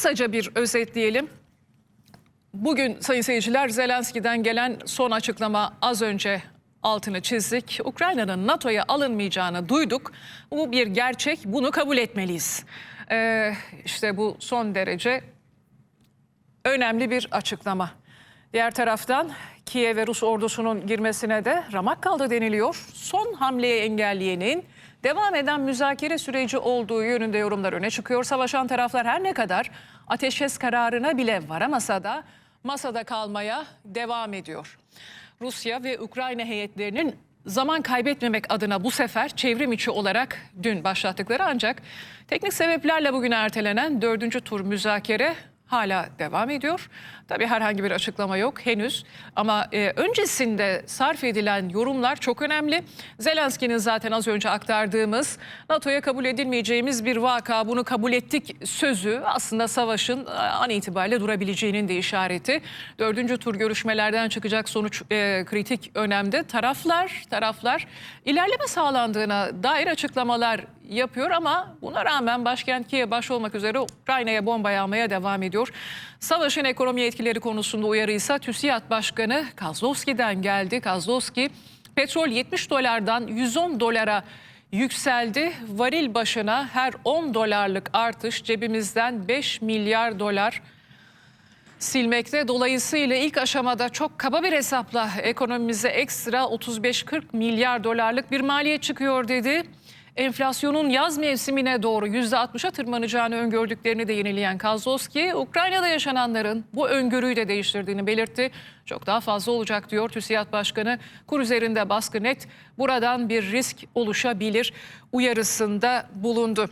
Kısaca bir özetleyelim. Bugün sayın seyirciler Zelenski'den gelen son açıklama az önce altını çizdik. Ukrayna'nın NATO'ya alınmayacağını duyduk. Bu bir gerçek. Bunu kabul etmeliyiz. Ee, işte bu son derece önemli bir açıklama. Diğer taraftan Kiev'e Rus ordusunun girmesine de ramak kaldı deniliyor. Son hamleyi engelleyenin devam eden müzakere süreci olduğu yönünde yorumlar öne çıkıyor. Savaşan taraflar her ne kadar ateşkes kararına bile varamasa da masada kalmaya devam ediyor. Rusya ve Ukrayna heyetlerinin zaman kaybetmemek adına bu sefer çevrim içi olarak dün başlattıkları ancak teknik sebeplerle bugün ertelenen dördüncü tur müzakere hala devam ediyor. Tabii herhangi bir açıklama yok henüz ama e, öncesinde sarf edilen yorumlar çok önemli. Zelenski'nin zaten az önce aktardığımız NATO'ya kabul edilmeyeceğimiz bir vaka bunu kabul ettik sözü aslında savaşın e, an itibariyle durabileceğinin de işareti. Dördüncü tur görüşmelerden çıkacak sonuç e, kritik önemde. Taraflar taraflar ilerleme sağlandığına dair açıklamalar yapıyor ama buna rağmen başkent Kiev baş olmak üzere Ukrayna'ya bomba yağmaya devam ediyor. Savaşın ekonomi etkileri konusunda uyarı ise TÜSİAD Başkanı Kozlovski'den geldi. Kozlovski petrol 70 dolardan 110 dolara yükseldi. Varil başına her 10 dolarlık artış cebimizden 5 milyar dolar silmekte. Dolayısıyla ilk aşamada çok kaba bir hesapla ekonomimize ekstra 35-40 milyar dolarlık bir maliyet çıkıyor dedi. Enflasyonun yaz mevsimine doğru %60'a tırmanacağını öngördüklerini de yenileyen Kozlovski, Ukrayna'da yaşananların bu öngörüyü de değiştirdiğini belirtti. Çok daha fazla olacak diyor TÜSİAD Başkanı. Kur üzerinde baskı net, buradan bir risk oluşabilir uyarısında bulundu.